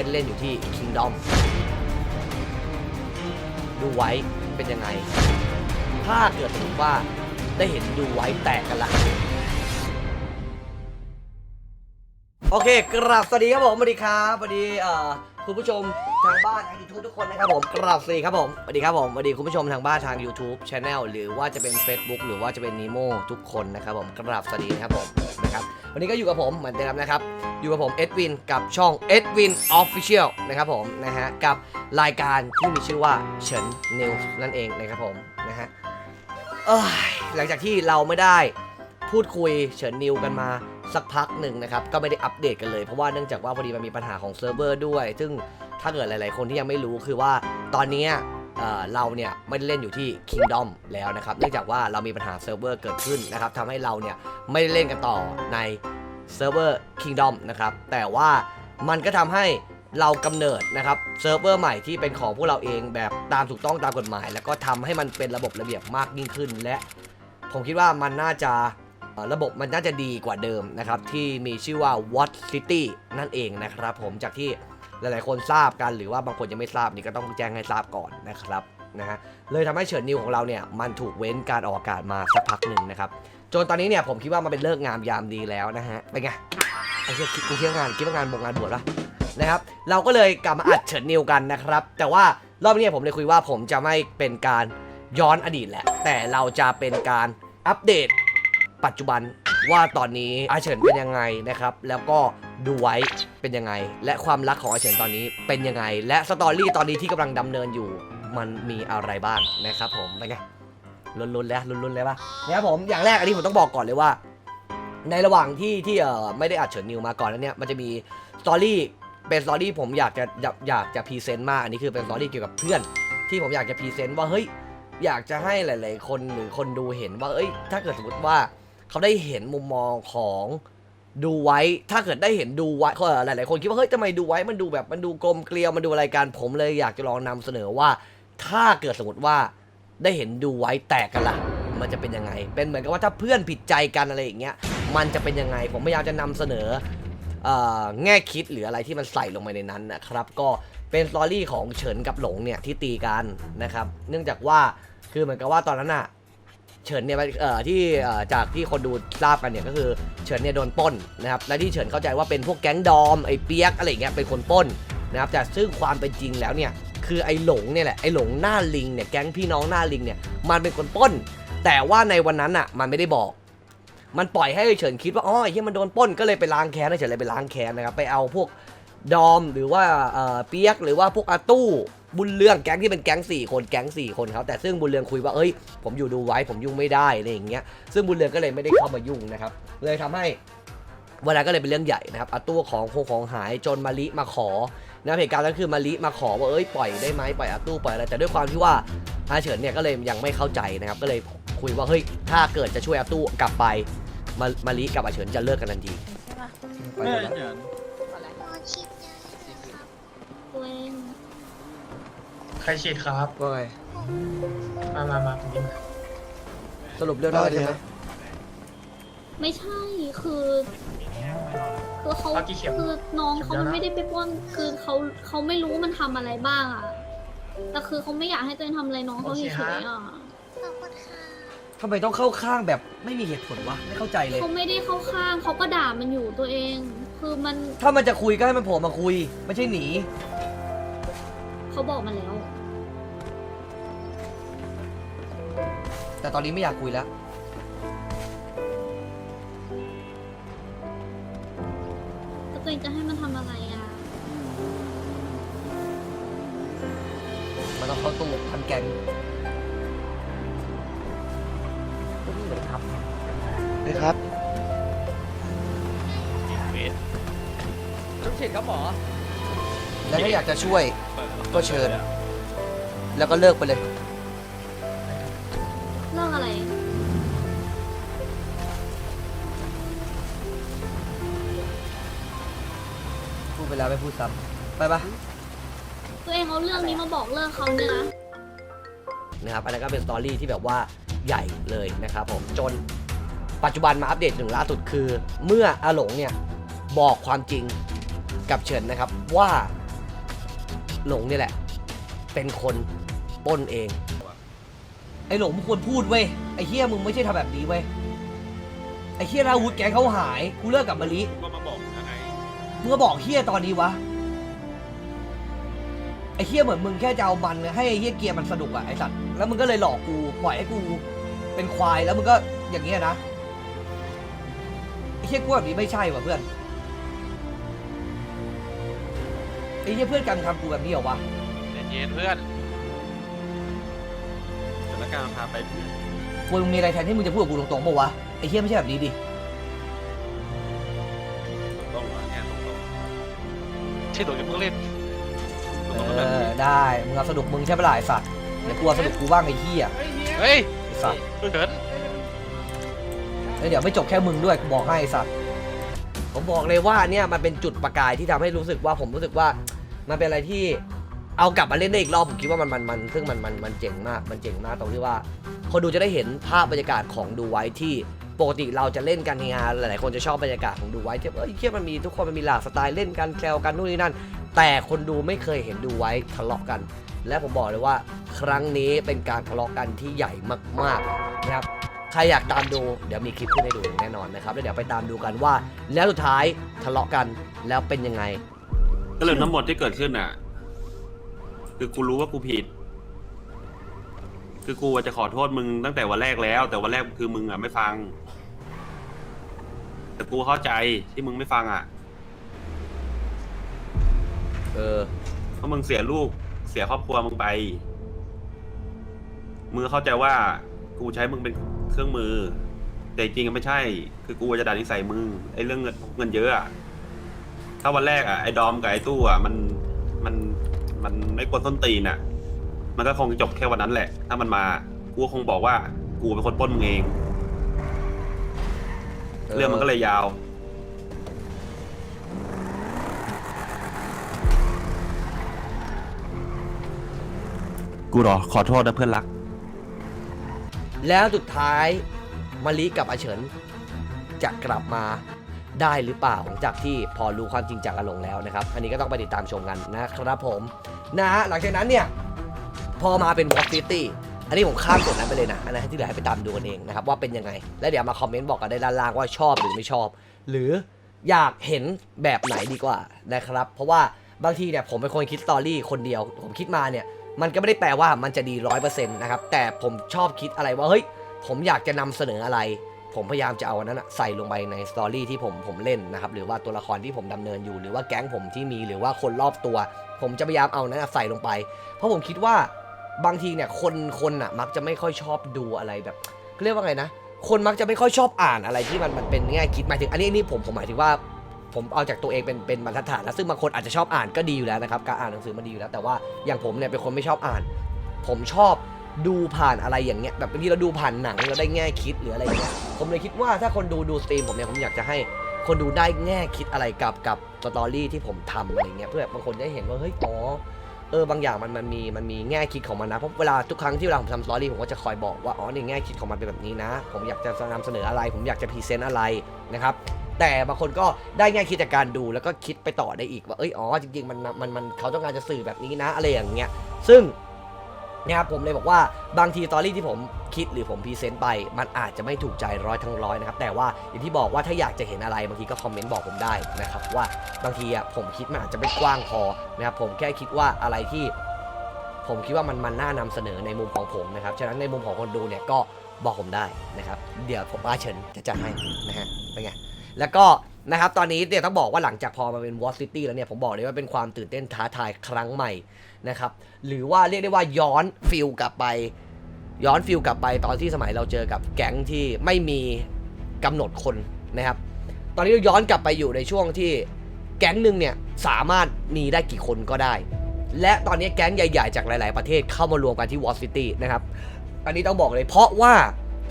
ไม่ได้เล่นอยู่ที่ Kingdom ดูไว้เป็นยังไง ถ้าเกิดสมมติว่าได้เห็นดูไว้แตกกันละโอเคกราบสวัสดีครับผมสวัสดีครับสวัสดีเอ่อ คุณผู้ชมทางบ้านทางยูทูบทุกคนนะครับผมกราบสวัสดีครับผมสวัสดีครับผมสวัสดีคุณผู้ชมทางบ้านทาง YouTube Channel หรือว่าจะเป็น Facebook หรือว่าจะเป็น Nemo ทุกคนนะครับผมกราบสวัสดีนะครับผมนะครับวันนี้ก็อยู่กับผมเหมือนเดิมนะครับอยู่กับผมเอ็ดวินกับช่อง Edwin Official นะครับผมนะฮะกับรายการที่มีชื่อว่าเฉินนิวนั่นเองนะครับผมนะฮะเอ้ยหลังจากที่เราไม่ได้พูดคุยเฉินนิวกันมา สักพักหนึ่งนะครับ ก็ไม่ได้อัปเดตกันเลย เพราะว่าเนื่องจากว่าพอดีมันมีปัญหาของเซิร์ฟเวอร์ด้วย ซึ่งถ้าเกิดหลายๆ คนที่ยังไม่รู้คือว่าตอนนี้เเราเนี่ยไม่ได้เล่นอยู่ที่ Kingdom แล้วนะครับ เนื่องจากว่าเรามีปัญหาเซิร์ฟเวอร์เกิดขึ้นนะครับทำให้เราเนี่ยไม่ได้เล่นกันต่อในเซิร์ฟเวอร์ Kingdom นะครับ แต่ว่ามันก็ทำให้เรากำเนิดนะครับเซิร์ฟเวอร์ใหม่ที่เป็นของพวกเราเองแบบตามถูกต้องตามกฎหมาย แล้วก็ทำให้มันเป็นระบบระเบียบมากยิ่งขึ้น และผมคิดว่ามันน่าจะ ระบบมันน่าจะดีกว่าเดิมนะครับ ที่มีชื่อว่า What City นั่นเองนะครับผมจากที่หลายๆ คนทราบกันหรือว่าบางคนยังไม่ทราบนี่ก็ต้องแจ้งให้ทราบก่อนนะครับนะฮะเลยทำให้เฉินนิวของเราเนี่ยมันถูกเว้นการออกอากาศมาสักพักหนึ่งนะครับจนตอนนี้เนี่ยผมคิดว่ามันเป็นเลิกงามยามดีแล้วนะฮะเป็นไงไอ้เหี้ยคิดกูคิดว่างานคิดว่างานบงงานบวชวะนะครับเราก็เลยกลับมาอัดเฉินนิวกันนะครับ แต่ว่ารอบนี้ผมเลยคุยว่าผมจะไม่เป็นการย้อนอดีตแหละ แต่เราจะเป็นการอัปเดต ปัจจุบันว่าตอนนี้อาเฉินเป็นยังไงนะครับ แล้วก็ดูไว้เป็นยังไง และความรักของอาเฉินตอนนี้เป็นยังไง และสตอรี่ตอนนี้ที่กำลังดำเนินอยู่ มันมีอะไรบ้างนะครับผมเป็นไงลุ้นๆแล้วลุ้นๆเลยป่ะนะครับผมอย่างแรกอันนี้ผมต้องบอกก่อนเลยว่า ในระหว่างที่ที่เอ่อไม่ได้อัดเฉินนิวมาก่อนนั้นเนี่ยมันจะมีสตอรี่เป็นสตอรี่ผมอยากจะอยากอยากจะพรีเซนต์มากอันนี้คือเป็นสตอรี่เกี่ยวกับเพื่อน ที่ผมอยากจะพรีเซนต์ว่าเฮ้ยอยากจะให้หลาย ๆ คนหรือคนดูเห็นว่าเอ้ย ถ้าเกิดสมมติว่า เขาได้เห็นมุมมองของดูไว้ ถ้าเกิดได้เห็นดูไว้หลายๆคนคิดว่าเฮ้ยทำไมดูไว้มันดูแบบมันดูกลมเกลียวมันดูอะไรกันผมเลยอยากจะลองนำเสนอว่า ถ้าเกิดสมมติว่าได้เห็นดูไว้แตกกันละมันจะเป็นยังไง เป็นเหมือนกับว่าถ้าเพื่อนผิดใจกันอะไรอย่างเงี้ยมันจะเป็นยังไง ผมพยายามจะนำเสนออแง่คิดหรืออะไรที่มันใส่ลงไปในนั้นนะครับ ก็เป็นสตอรี่ของเฉินกับหลงเนี่ยที่ตีกันนะครับ เนื่องจากว่าคือเหมือนกับว่าตอนนั้นอะ เฉินเนี่ยเอ่อที่เอ่อจากที่คนดูทราบกันเนี่ยก็คือเฉินเนี่ยโดนปล้นนะครับและที่เฉินเข้าใจว่าเป็นพวกแก๊งดอมไอ้เปียกอะไรอย่างเงี้ยเป็นคนปล้นนะครับแต่ซึ่งความเป็นจริงแล้วเนี่ยคือไอ้หลงเนี่ยแหละไอ้หลงหน้าลิงเนี่ยแก๊งพี่น้องหน้าลิงเนี่ยมันเป็นคนปล้น แต่ว่าในวันนั้นอะมันไม่ได้บอก มันปล่อยให้เฉินคิดว่าอ๋อไอ้ที่มันโดนปล้นก็เลยไปล้างแค้นเฉินเลยไปล้างแค้นนะครับไปเอาพวกดอมหรือว่าเอ่อเปียกหรือว่าพวกอาตู้ บุญเรืองแก๊งที่เป็นแก๊งสี่คนแก๊งสี่คนเขาแต่ซึ่งบุญเรืองคุยว่าเอ้ย ผมอยู่ดูไว้ผมยุ่งไม่ได้อะไรอย่างเงี้ยซึ่งบุญเรืองก็เลยไม่ได้เข้ามายุ่งนะครับเลยทำให้วันนั้นก็เลยเป็นเรื่องใหญ่นะครับอาตู้ของคงของหายจนมาลิมาขอนะเหตุการณ์นั้นคือมาลิมาขอว่าเอ้ยปล่อยได้ไหมปล่อยอาตู้ปล่อยอะไรแต่ด้วยความที่ว่าอาเฉินเนี่ยก็เลยยังไม่เข้าใจนะครับก็เลยคุยว่าเฮ้ยถ้าเกิดจะช่วยอาตู้กลับไปมามาลิกับอาเฉินจะเลิกกันทันทีไปไม่แล้ว ใครฉีดครับ ว่าไงมามามาตรงนี้มาสรุปเรื่องได้ใช่ไหมไม่ใช่ คือ คือเขาเอากี่เข็มคือน้องเขาเข็มเดียวนะไม่ได้ไปปล้นคือเขาเขาไม่รู้มันทำอะไรบ้างอะแต่คือเขาไม่อยากให้ตัวเองทำอะไรน้องเขาเฉยๆอะทำไมต้องเข้าข้างแบบไม่มีเหตุผลวะไม่เข้าใจเลยเขาไม่ได้เข้าข้างเขาก็ด่ามันอยู่ตัวเอง คือมัน ถ้ามันจะคุยก็ให้มันโผล่มาคุย ไม่ใช่หนี เขาบอกมาแล้ว แต่ตอนนี้ไม่อยากคุยแล้ว แต่ตัวเองจะให้มันทำอะไรอะมันต้องเข้าตู้พันแกงก็นี่เลยครับนะครับ ต้องฉีดครับหมอ แล้วถ้าอยากจะช่วยก็เชิญ แล้วก็เลิกไปเลย เรื่องอะไร พูดไปแล้วไม่พูดซ้ำไปปะ ตัวเองเอาเรื่องนี้มาบอกเลิกเขาเนี่ยนะ นะครับอันนั้นก็เป็นสตอรี่ที่แบบว่าใหญ่เลยนะครับผมจนปัจจุบันมาอัปเดตถึงล่าสุดคือ เมื่ออาหลงเนี่ย บอกความจริงกับเฉินนะครับว่า หลงนี่แหละ เป็นคนปล้นเอง ไอ้หลงมึงควรพูดเว้ยไอ้เฮียมึงไม่ใช่ทำแบบนี้เว้ยไอ้เฮียราวุธแกงเขาหายกูเลิกกับมะลิก็มาบอกยังไงมึงก็บอกเฮียตอนนี้วะไอ้เฮียเหมือนมึงแค่จะเอามันให้ไอ้เฮียเกียร์มันสนุกอะไอ้สัตว์แล้วมึงก็เลยหลอกกูปล่อยให้กู เป็นควายแล้วมึงก็อย่างเงี้ยนะไอ้เฮียกูแบบนี้ไม่ใช่ว่ะเพื่อน ไอ้เฮียเพื่อนกันทำกูแบบนี้เหรอวะ เย็นๆเพื่อนสถานการณ์พาไปมึงมีอะไรแทนที่มึงจะพูดกับกูตรงๆปะวะ ไอ้เฮียไม่ใช่แบบนี้ดิ ต้องวะแค่ตรงที่หลงอย่าเพิ่งเล่นๆเอตรงๆแบบอ นี้ได้ มึงเอาสนุกมึงใช่ปะล่ะไอ้สัตว์เดี๋ยวกูเอาสนุกกูบ้างไอ้เฮียเฮ้ยไอ้สัตว์เขินแล้วเดี๋ยวไม่จบแค่มึงด้วย กูบอกให้ไอ้สัตว์ ผมบอกเลยว่าเนี่ยมันเป็นจุดประกายที่ทำให้รู้สึกว่าผมรู้สึกว่า มันเป็นอะไรที่เอากลับมาเล่นได้อีกรอบผมคิดว่ามันมันมันซึ่งมันมันมันเจ๋งมากมันเจ๋งมากตรงที่ว่าคนดูจะได้เห็นภาพบรรยากาศของดูไว้ที่ปกติเราจะเล่นกันในงานหลายๆคนจะชอบบรรยากาศของดูไว้ที่เอ้ยเคียมันมีทุกคนมันมีหลากสไตล์เล่นกันแซวกันนู่นนี่นั่น แต่คนดูไม่เคยเห็นดูไว้ทะเลาะกัน และผมบอกเลยว่า ครั้งนี้เป็นการทะเลาะกันที่ใหญ่มากๆนะครับใครอยากตามดูเดี๋ยวมีคลิปขึ้นให้ดูแน่นอนนะครับแล้วเดี๋ยวไปตามดูกันว่า แล้วสุดท้ายทะเลาะกันแล้วเป็นยังไง ก็เรื่องทั้งหมดที่เกิดขึ้นอะ คือกูรู้ว่ากูผิด คือกูจะขอโทษมึงตั้งแต่วันแรกแล้ว แต่วันแรกคือมึงอะไม่ฟัง แต่กูเข้าใจที่มึงไม่ฟังอะ เออ เพราะมึงเสียลูกเสียครอบครัวมึงไป มึงเข้าใจว่ากูใช้มึงเป็นเครื่องมือ แต่จริงๆไม่ใช่ คือกูจะด่านิสัยมึงไอ้เรื่องเงินเงินเยอะอะ ถ้าวันแรกอะไอ้ดอมกับไอ้ตู้อะมันมันมันไม่กวนต้นตีนอะมันก็คงจบแค่วันนั้นแหละ ถ้ามันมากูก็คงบอกว่ากูเป็นคนปล้นมึงเอง เรื่องมันก็เลยยาว กูหรอขอโทษนะเพื่อนรัก แล้วสุดท้ายมารีกับอาเฉินจะกลับมา ได้หรือเปล่าหลังจากที่พอรู้ความจริงจากอาหลงแล้วนะครับ อันนี้ก็ต้องไปติดตามชมกันนะครับผมนะฮะหลังจากนั้นเนี่ย พอมาเป็นวอ l ซิตี้อันนี้ผมข้ามส่วนนั้นไปเลยนะอันนั้นที่เหลือให้ไปตามดูกันเองนะครับว่าเป็นยังไง แล้วเดี๋ยวมาคอมเมนต์บอกกันได้ด้านล่างว่าชอบหรือไม่ชอบ หรืออยากเห็นแบบไหนดีกว่านะครับ เพราะว่าบางทีเนี่ยผมเป็นคนคิดสตอรี่คนเดียว ผมคิดมาเนี่ย มันก็ไม่ได้แปลว่ามันจะดีร้อยเปอร์เซ็นต์นะครับแต่ผมชอบคิดอะไรว่าเฮ้ยผมอยากจะนำเสนออะไร ผมพยายามจะเอาอันนั้นใส่ลงไปในสตอรี่ที่ผมผมเล่นนะครับหรือว่าตัวละครที่ผมดำเนินอยู่ หรือว่าแก๊งผมที่มีหรือว่าคนรอบตัว ผมจะพยายามเอานั้นใส่ลงไป เพราะผมคิดว่าบางทีเนี่ยคนคนอะมักจะไม่ค่อยชอบดูอะไรแบบเขาเรียกว่าไงนะ คนมักจะไม่ค่อยชอบอ่านอะไรที่มันมันเป็นแง่คิดหมายถึงอันนี้อันนี้ผมผมหมายถึงว่าผมเอาจากตัวเองเป็นเป็นบรรทัดฐานนะซึ่งบางคนอาจจะชอบอ่านก็ดีอยู่แล้วนะครับการอ่านหนังสือมันดีอยู่แล้ว แต่ว่าอย่างผมเนี่ยเป็นคนไม่ชอบอ่าน ผมชอบ ดูผ่านอะไรอย่างเงี้ยแบบบางทีเราดูผ่านหนังเราได้แง่คิดหรืออะไรอย่างเงี้ยผมเลยคิดว่าถ้าคนดูดูสตรีมผมเนี่ยผมอยากจะให้คนดูได้แง่คิดอะไรกับกับสตอรี่ที่ผมทำอะไรเงี้ยเพื่อบบางคนได้เห็นว่าเฮ้ยอ๋อเออบางอย่างมันมันมีมันมีแง่คิดของมันนะเพราะเวลาทุกครั้งที่เวลาผมทำสตอรี่ผมก็จะคอยบอกว่าอ๋อในแง่คิดของมันเป็นแบบนี้นะ ผมอยากจะนำเสนออะไร ผมอยากจะพรีเซนต์อะไรนะครับแต่บางคนก็ได้แง่คิดจากการดูแล้วก็คิดไปต่อได้อีกว่าเอ้ยอ๋อจริงๆมันมันมันเขาต้องการจะสื่อแบบนี้นะอะไรอย่างเงี้ยซึ่ง นี่ยครับผมเลยบอกว่าบางทีตอรี่ที่ผมคิดหรือผมพรีเซนต์ไป มันอาจจะไม่ถูกใจร้อยทั้งร้อยนะครับแต่ว่าอย่างที่บอกว่าถ้าอยากจะเห็นอะไรบางทีก็คอมเมนต์บอกผมได้นะครับว่าบางทีอะผมคิดมันอาจจะไม่กว้างพอนะครับผมแค่คิดว่าอะไรที่ ผมคิดว่ามันมันน่านำเสนอในมุมของผมนะครับฉะนั้นในมุมของคนดูเนี่ยก็บอกผมได้นะครับ เดี๋ยวผมอาเฉินจะจัดให้นะฮะเป็นไงแล้วก็ นะครับตอนนี้เนี่ยต้องบอกว่าหลังจากพอมาเป็นวอ r ซิตี้แล้วเนี่ยผมบอกเลยว่าเป็นความตื่นเต้นท้าทายครั้งใหม่นะครับหรือว่าเรียกได้ว่าย้อนฟิลกลับไป ย้อนฟิลกลับไปตอนที่สมัยเราเจอกับแก๊งที่ไม่มีกำหนดคนนะครับ ตอนนี้เราย้อนกลับไปอยู่ในช่วงที่แก๊งหนึ่งเนี่ยสามารถมีได้กี่คนก็ได้ และตอนนี้แก๊งใหญ่ ๆ จากหลาย ๆ ประเทศเข้ามารวมกันที่วอ r ซิตี้นะครับอันนี้ต้องบอกเลยเพราะว่า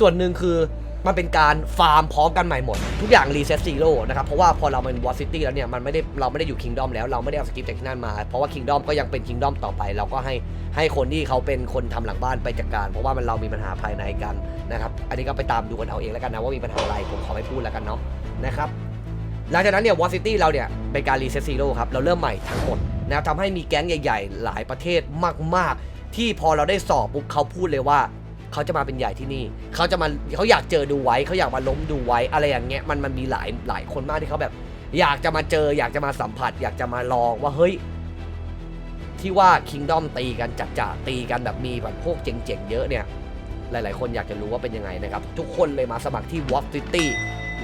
ส่วนหนึ่งคือ มันเป็นการฟาร์มพร้อมกันใหม่หมด ทุกอย่างรีเซ็ตซีโร่นะครับเพราะว่าพอเราเป็นวอ r ซิตี้แล้วเนี่ยมันไม่ได้เราไม่ได้อยู่คิงดอมแล้วเราไม่ได้เอาสกิปจากที่นั่นมา เพราะว่าคิงดอมก็ยังเป็นคิงดอมต่อไป เราก็ให้ให้คนที่เขาเป็นคนทำหลังบ้านไปจัดการ เพราะว่ามันเรามีปัญหาภายในกันนะครับอันนี้ก็ไปตามดูกันเอาเองแล้วกันนะว่ามีปัญหาอะไรผมขอไม่พูดแล้วกันเนาะนะครับหลังจากนั้นเนี่ยวอ r ซิตี้เราเนี่ยเป็นการรีเซ็ตซีโร่ครับเราเริ่มใหม่ทั้งหมดนะทำให้มีแก๊งใหญ่ ๆ หลายประเทศมาก ๆ ที่พอเราได้สอบปุ๊บเขาพูดเลยว่า เขาจะมาเป็นใหญ่ที่นี่เขาจะมาเขาอยากเจอดูไว้เขาอยากมาล้มดูไว้อะไรอย่างเงี้ยมันมันมีหลายหลายคนมากที่เขาแบบ อยากจะมาเจอ อยากจะมาสัมผัส อยากจะมาลองว่าเฮ้ยที่ว่าคิงดอมตีกันจัดจ่าตีกันแบบมีแบบพวกเจ๋งๆเยอะเนี่ยหลายๆ คนอยากจะรู้ว่าเป็นยังไงนะครับ ทุกคนเลยมาสมัครที่ w a t City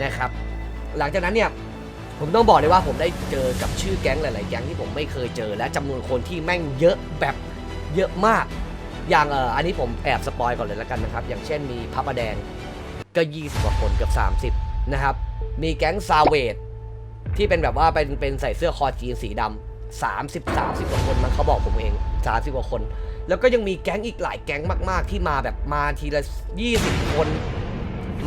นะครับ หลังจากนั้นเนี่ยผมต้องบอกเลยว่าผมได้เจอกับชื่อแก๊งหลาย ๆ แก๊งที่ผมไม่เคยเจอ และจำนวนคนที่แม่งเยอะแบบเยอะมาก อย่างเอออันนี้ผมแอบสปอยก่อนเลยแล้วกันนะครับ อย่างเช่นมีพับประแดงก็ 20กว่าคนเกือบ30 นะครับ มีแก๊งซาเวดที่เป็นแบบว่าเป็นเป็นใส่เสื้อคอจีนสีดำ30 30กว่าคนมันเขาบอกผมเอง 30กว่าคน แล้วก็ยังมีแก๊งอีกหลายแก๊งมากๆ ที่มาแบบมาทีละ 20 คน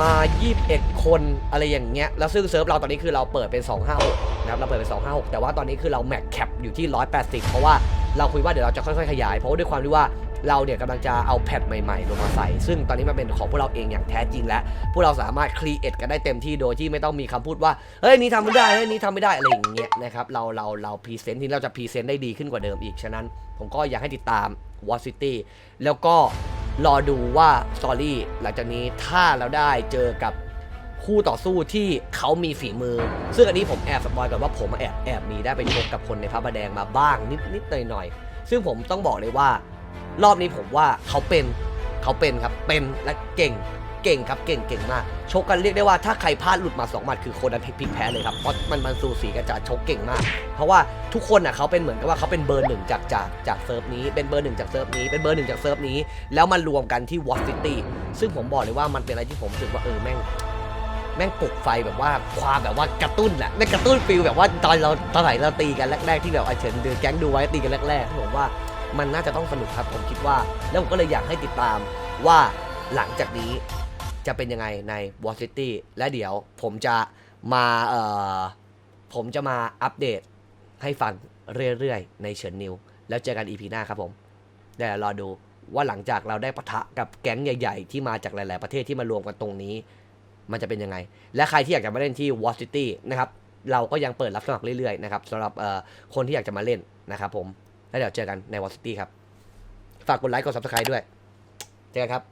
มา 21 คนอะไรอย่างเงี้ยแล้วซึ่งเซิร์ฟเราตอนนี้คือเราเปิดเป็น 256นะครับเราเปิดเป็น 256 แต่ว่าตอนนี้คือเราแม็กแคปอยู่ที่ 180 เพราะว่าเราคุยว่าเดี๋ยวเราจะค่อยๆขยาย เพราะว่าด้วยความที่ว่า เราเนี่ยกำลังจะเอาแพทใหม่ๆลงมาใส่ ซึ่งตอนนี้มันเป็นของพวกเราเองอย่างแท้จริงแล้ว พวกเราสามารถครีเอทกันได้เต็มที่โดยที่ไม่ต้องมีคำพูดว่า เฮ้ย นี่ทำไม่ได้ เฮ้ย นี่ทำไม่ได้ อะไรอย่างเงี้ยนะครับ เรา เรา เราพรีเซนต์ที่เราจะพรีเซนต์ได้ดีขึ้นกว่าเดิมอีก ฉะนั้น ผมก็อยากให้ติดตาม w a t City แล้วก็รอดูว่าสตอรี่หลังจากนี้ถ้าเราได้เจอกับคู่ต่อสู้ที่เขามีฝีมือ ซึ่งอันนี้ผมแอบสปอยก่อนว่าผมแอบแอบมีได้ไปชกกับคนในพระประแดงมาบ้างนิดนิดหน่อยหน่อยๆซึ่งผมต้องบอกเลยว่า รอบนี้ผมว่าเขาเป็นเขาเป็นครับเป็นและเก่งเก่งครับเก่งเก่งมากชกกันเรียกได้ว่าถ้าใครพลาดหลุดมาสองหมัดคือคนนั้นพลิกแพ้เลยครับเพราะมันมันสูสีกันจะชกเก่งมาก เพราะว่าทุกคนอะเขาเป็นเหมือนกับว่าเขาเป็นเบอร์หนึ่งจากจากจากเซิร์ฟนี้เป็นเบอร์หนึ่งจากเซิร์ฟนี้เป็นเบอร์หนึ่งจากเซิร์ฟนี้ แล้วมารวมกันที่วอตซิตี้ซึ่งผมบอกเลยว่ามันเป็นอะไรที่ผมรู้สึกว่าเออแม่งแม่งปลุกไฟแบบว่าความแบบว่ากระตุ้นอะแม่งกระตุ้นฟิลแบบว่าตอนเราตอนไหนเราตีกันแรกๆที่แบบไอเฉินเดือแก๊งดูไว้ตีกันแรกๆผมว่า มันน่าจะต้องสนุกครับผมคิดว่า แล้วผมก็เลยอยากให้ติดตามว่าหลังจากนี้จะเป็นยังไงในวอตซิตี้และเดี๋ยวผมจะมาเอ่อผมจะมาอัปเดตให้ฟังเรื่อยๆ ในเฉินนิว แล้วเจอกัน EP หน้าครับผมเดี๋ยวรอดูว่าหลังจากเราได้ปะทะกับแก๊งใหญ่ๆ ที่มาจากหลาย ๆ ประเทศที่มารวมกันตรงนี้ มันจะเป็นยังไง และใครที่อยากจะมาเล่นที่ w a t City นะครับเราก็ยังเปิดรับสมัครเรื่อยๆนะครับสำหรับคนที่อยากจะมาเล่นนะครับผม แล้วเดี๋ยวเจอกันในวอลซิตี้ครับ ฝากกดไลค์กด Subscribe ด้วย เจอกันครับ